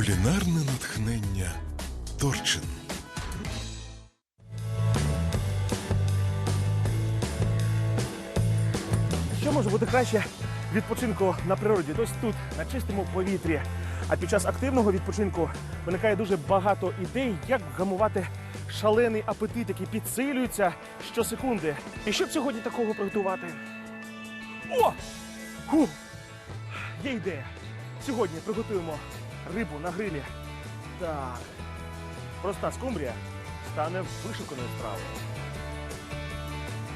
Кулінарне натхнення Торчин. Що може бути краще відпочинку на природі? Ось тут, на чистому повітрі. А під час активного відпочинку виникає дуже багато ідей, як вгамувати шалений апетит, який підсилюється щосекунди. І що б сьогодні такого приготувати? О! Ху! Є ідея. Сьогодні приготуємо рибу на грилі. Так. Проста скумбрія стане вишуканою стравою.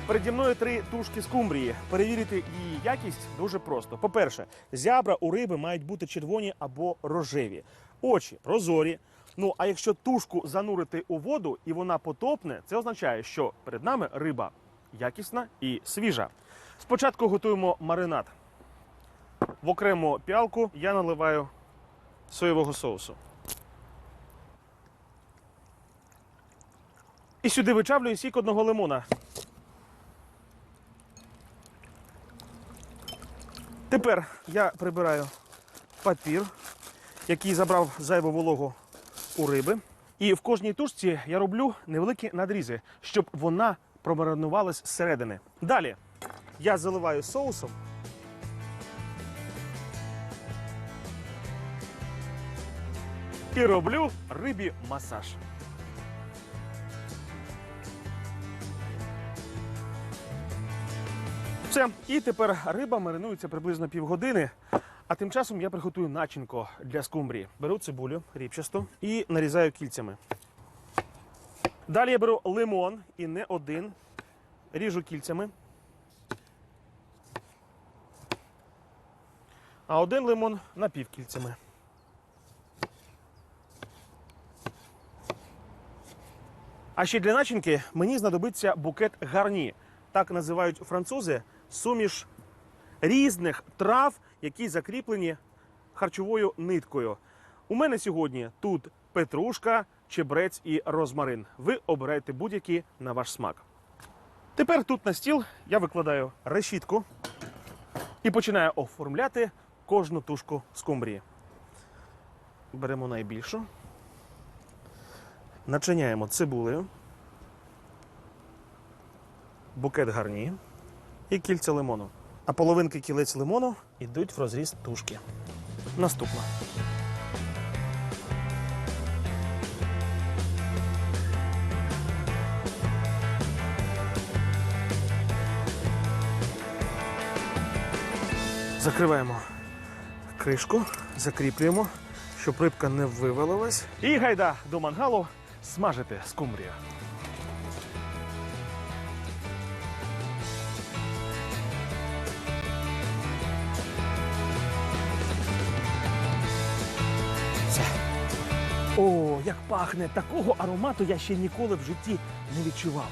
Переді мною три тушки скумбрії. Перевірити її якість дуже просто. По-перше, зябра у риби мають бути червоні або рожеві, очі прозорі. Ну а якщо тушку занурити у воду і вона потопне, це означає, що перед нами риба якісна і свіжа. Спочатку готуємо маринад. В окрему піалку я наливаю соєвого соусу. І сюди вичавлюю сік одного лимона. Тепер я прибираю папір, який забрав зайву вологу у риби. І в кожній тушці я роблю невеликі надрізи, щоб вона промаринувалась зсередини. Далі я заливаю соусом. І роблю рибі масаж. Все. І тепер риба маринується приблизно півгодини. А тим часом я приготую начинку для скумбрії. Беру цибулю ріпчасту і нарізаю кільцями. Далі я беру лимон і не один. Ріжу кільцями. А один лимон напівкільцями. А ще для начинки мені знадобиться букет гарні. Так називають французи суміш різних трав, які закріплені харчовою ниткою. У мене сьогодні тут петрушка, чебрець і розмарин. Ви обираєте будь-які на ваш смак. Тепер тут на стіл я викладаю решітку і починаю оформляти кожну тушку скумбрії. Беремо найбільшу, начиняємо цибулею, букет гарні і кільця лимону. А половинки кілець лимону йдуть в розріз тушки. Наступна. Закриваємо кришку, закріплюємо, щоб рибка не вивалилась. І гайда до мангалу смажити скумбрію. О, як пахне! Такого аромату я ще ніколи в житті не відчував.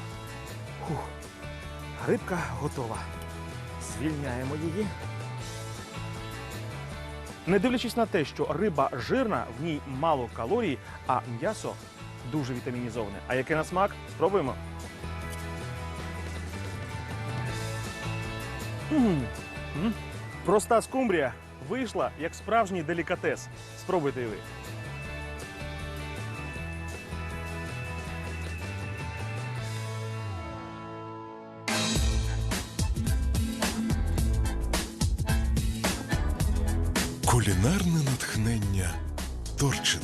Фух. Рибка готова. Звільняємо її. Не дивлячись на те, що риба жирна, в ній мало калорій, а м'ясо дуже вітамінізоване. А яке на смак? Спробуємо. Проста скумбрія вийшла як справжній делікатес. Спробуйте і ви. Кулінарне натхнення Торчин.